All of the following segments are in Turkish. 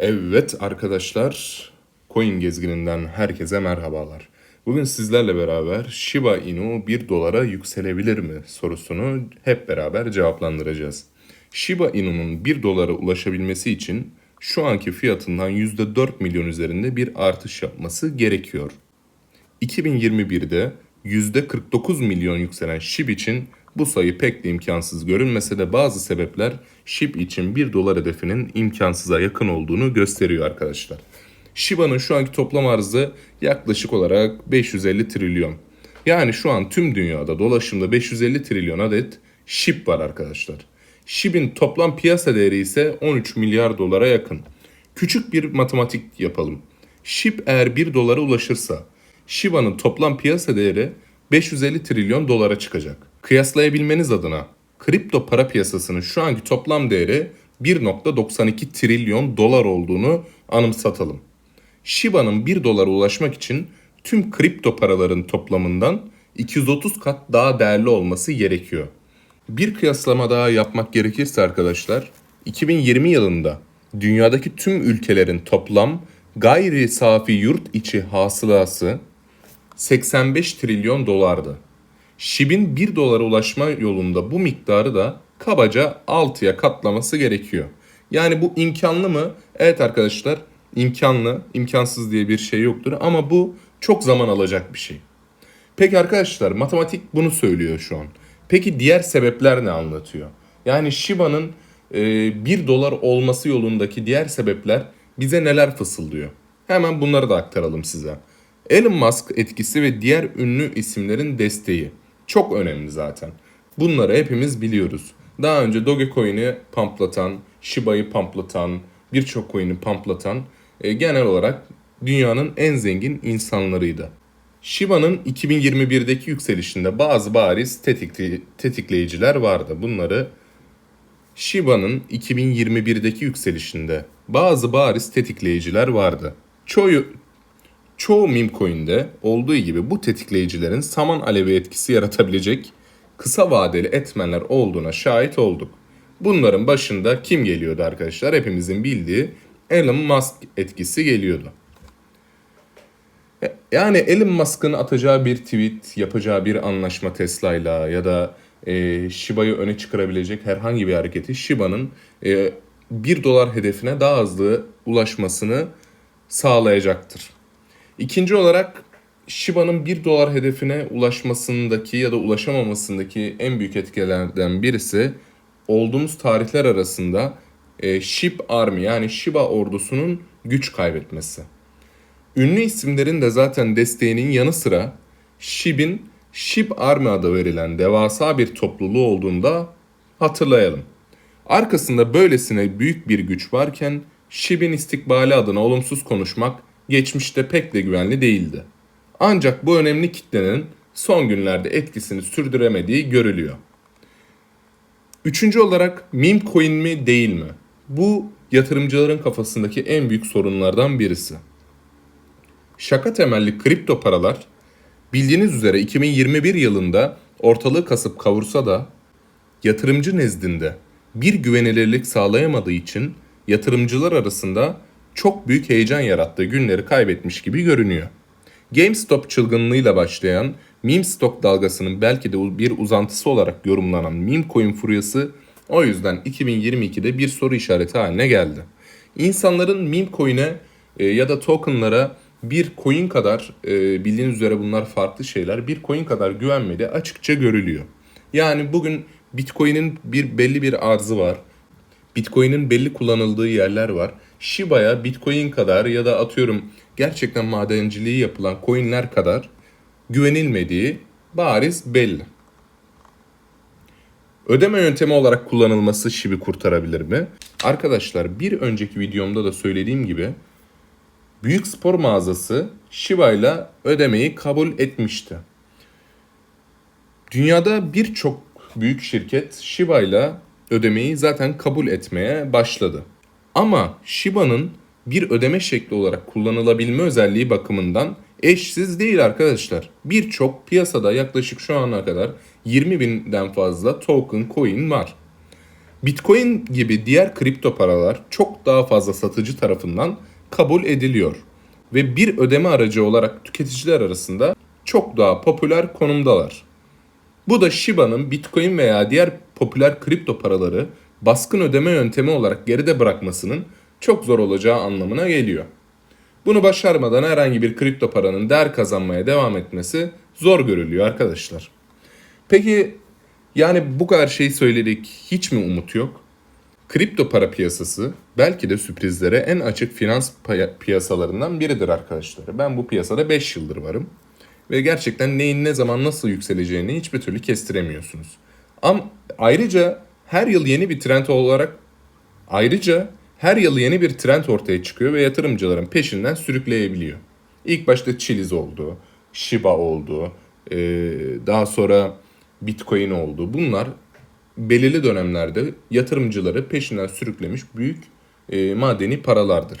Evet arkadaşlar, Coin gezgininden herkese merhabalar. Bugün sizlerle beraber Shiba Inu 1 dolara yükselebilir mi sorusunu hep beraber cevaplandıracağız. Shiba Inu'nun 1 dolara ulaşabilmesi için şu anki fiyatından %4 milyon üzerinde bir artış yapması gerekiyor. 2021'de %49 milyon yükselen SHIB için bu sayı pek de imkansız görünmese de bazı sebepler SHIB için 1 dolar hedefinin imkansıza yakın olduğunu gösteriyor arkadaşlar. Shiba'nın şu anki toplam arzı yaklaşık olarak 550 trilyon. Yani şu an tüm dünyada dolaşımda 550 trilyon adet SHIB var arkadaşlar. SHIB'in toplam piyasa değeri ise 13 milyar dolara yakın. Küçük bir matematik yapalım. SHIB eğer 1 dolara ulaşırsa Shiba'nın toplam piyasa değeri 550 trilyon dolara çıkacak. Kıyaslayabilmeniz adına kripto para piyasasının şu anki toplam değeri 1.92 trilyon dolar olduğunu anımsatalım. Shiba'nın 1 dolara ulaşmak için tüm kripto paraların toplamından 230 kat daha değerli olması gerekiyor. Bir kıyaslama daha yapmak gerekirse arkadaşlar, 2020 yılında dünyadaki tüm ülkelerin toplam gayri safi yurt içi hasılası 85 trilyon dolardı. SHIB'in 1 dolara ulaşma yolunda bu miktarı da kabaca 6'ya katlaması gerekiyor. Yani bu imkanlı mı? Evet arkadaşlar imkanlı, imkansız diye bir şey yoktur ama bu çok zaman alacak bir şey. Peki arkadaşlar matematik bunu söylüyor şu an. Peki diğer sebepler ne anlatıyor? Yani Shiba'nın e, 1 dolar olması yolundaki diğer sebepler bize neler fısıldıyor? Hemen bunları da aktaralım size. Elon Musk etkisi ve diğer ünlü isimlerin desteği çok önemli zaten. Bunları hepimiz biliyoruz. Daha önce Dogecoin'i pamplatan, Shiba'yı pamplatan, birçok coin'i pamplatan e, genel olarak dünyanın en zengin insanlarıydı. Shiba'nın 2021'deki yükselişinde bazı bariz tetikleyiciler vardı. Bunları Shiba'nın 2021'deki yükselişinde bazı bariz tetikleyiciler vardı. Çoğu, çoğu meme coin'de olduğu gibi bu tetikleyicilerin saman alevi etkisi yaratabilecek kısa vadeli etmenler olduğuna şahit olduk. Bunların başında kim geliyordu arkadaşlar? Hepimizin bildiği Elon Musk etkisi geliyordu. Yani Elon Musk'ın atacağı bir tweet, yapacağı bir anlaşma Tesla'yla ya da e, Shiba'yı öne çıkarabilecek herhangi bir hareketi Shiba'nın e, 1 dolar hedefine daha hızlı ulaşmasını sağlayacaktır. İkinci olarak Shiba'nın 1 dolar hedefine ulaşmasındaki ya da ulaşamamasındaki en büyük etkilerden birisi olduğumuz tarihler arasında e, SHIB Army yani Shiba ordusunun güç kaybetmesi. Ünlü isimlerin de zaten desteğinin yanı sıra SHIB'in SHIB Army adı verilen devasa bir topluluğu olduğunda hatırlayalım. Arkasında böylesine büyük bir güç varken SHIB'in istikbali adına olumsuz konuşmak geçmişte pek de güvenli değildi. Ancak bu önemli kitlenin son günlerde etkisini sürdüremediği görülüyor. Üçüncü olarak meme coin mi değil mi? Bu yatırımcıların kafasındaki en büyük sorunlardan birisi. Şaka temelli kripto paralar bildiğiniz üzere 2021 yılında ortalığı kasıp kavursa da yatırımcı nezdinde bir güvenilirlik sağlayamadığı için yatırımcılar arasında çok büyük heyecan yarattığı günleri kaybetmiş gibi görünüyor. GameStop çılgınlığıyla başlayan meme stock dalgasının belki de bir uzantısı olarak yorumlanan meme coin furyası o yüzden 2022'de bir soru işareti haline geldi. İnsanların meme coin'e e, ya da tokenlara bir coin kadar e, bildiğiniz üzere bunlar farklı şeyler bir coin kadar güvenmedi açıkça görülüyor. Yani bugün Bitcoin'in bir belli bir arzı var. Bitcoin'in belli kullanıldığı yerler var. Shiba'ya Bitcoin kadar ya da atıyorum gerçekten madenciliği yapılan coinler kadar güvenilmediği bariz belli. Ödeme yöntemi olarak kullanılması Shib'i kurtarabilir mi? Arkadaşlar bir önceki videomda da söylediğim gibi büyük spor mağazası Shiba ile ödemeyi kabul etmişti. Dünyada birçok büyük şirket Shiba ile ödemeyi zaten kabul etmeye başladı. Ama Shiba'nın bir ödeme şekli olarak kullanılabilme özelliği bakımından eşsiz değil arkadaşlar. Birçok piyasada yaklaşık şu ana kadar 20 binden fazla token coin var. Bitcoin gibi diğer kripto paralar çok daha fazla satıcı tarafından kabul ediliyor ve bir ödeme aracı olarak tüketiciler arasında çok daha popüler konumdalar. Bu da Shiba'nın Bitcoin veya diğer popüler kripto paraları baskın ödeme yöntemi olarak geride bırakmasının çok zor olacağı anlamına geliyor. Bunu başarmadan herhangi bir kripto paranın değer kazanmaya devam etmesi zor görülüyor arkadaşlar. Peki yani bu kadar şey söyledik hiç mi umut yok? Kripto para piyasası belki de sürprizlere en açık finans piyasalarından biridir arkadaşlar. Ben bu piyasada 5 yıldır varım. Ve gerçekten neyin ne zaman nasıl yükseleceğini hiçbir türlü kestiremiyorsunuz. Ama ayrıca her yıl yeni bir trend olarak ayrıca her yıl yeni bir trend ortaya çıkıyor ve yatırımcıların peşinden sürükleyebiliyor. İlk başta Chiliz oldu, Shiba oldu, eee, daha sonra Bitcoin oldu. Bunlar belirli dönemlerde yatırımcıları peşinden sürüklemiş büyük e, madeni paralardır.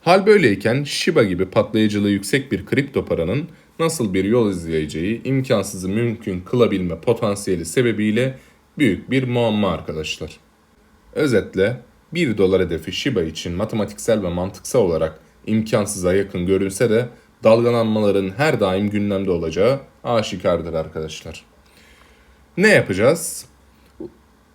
Hal böyleyken Shiba gibi patlayıcılığı yüksek bir kripto paranın nasıl bir yol izleyeceği imkansızı mümkün kılabilme potansiyeli sebebiyle büyük bir muamma arkadaşlar. Özetle 1 dolar hedefi Shiba için matematiksel ve mantıksal olarak imkansıza yakın görünse de dalgalanmaların her daim gündemde olacağı aşikardır arkadaşlar. Ne yapacağız?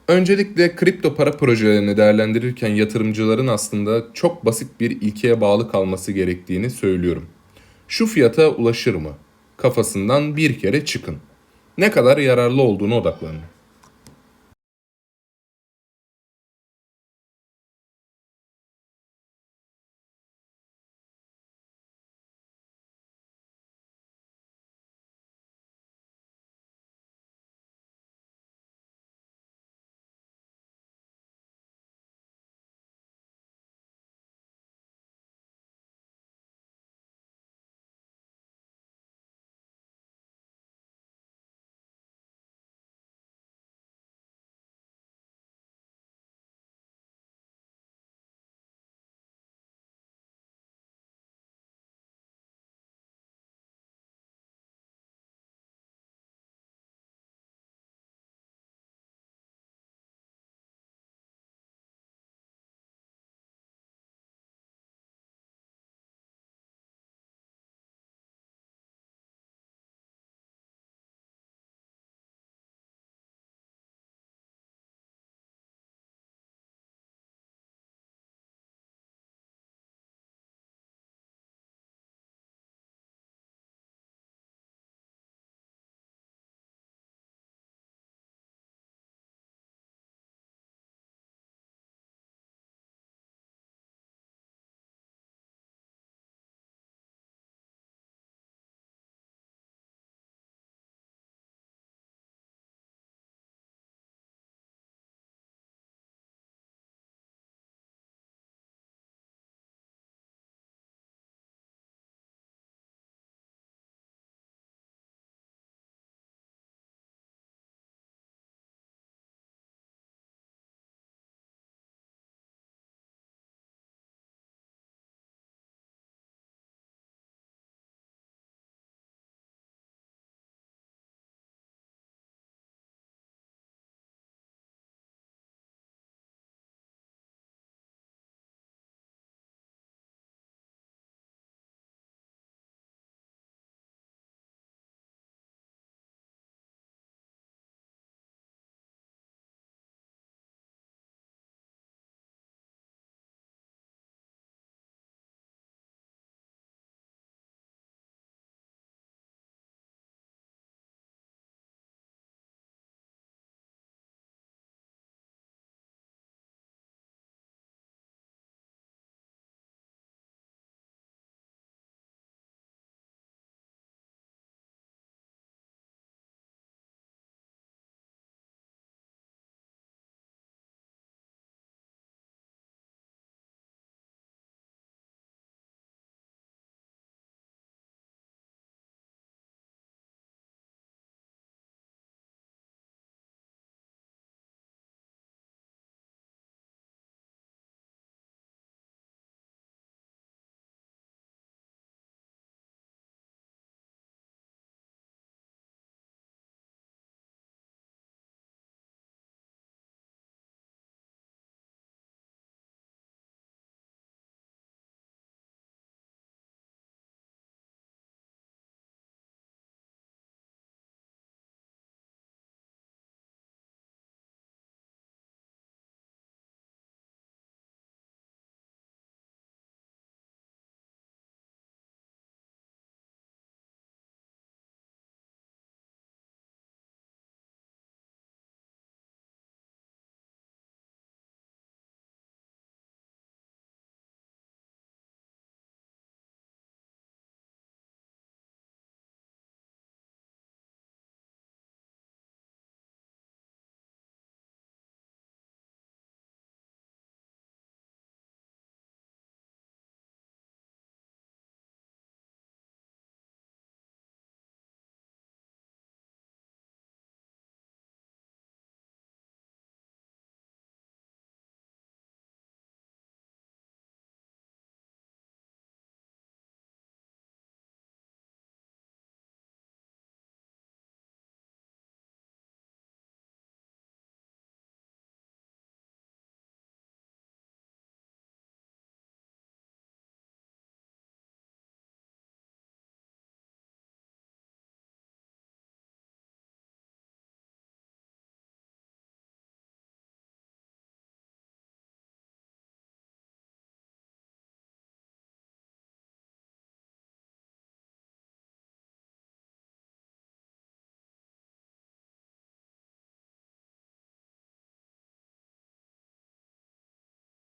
Öncelikle kripto para projelerini değerlendirirken yatırımcıların aslında çok basit bir ilkeye bağlı kalması gerektiğini söylüyorum. Şu fiyata ulaşır mı? Kafasından bir kere çıkın. Ne kadar yararlı olduğunu odaklanın.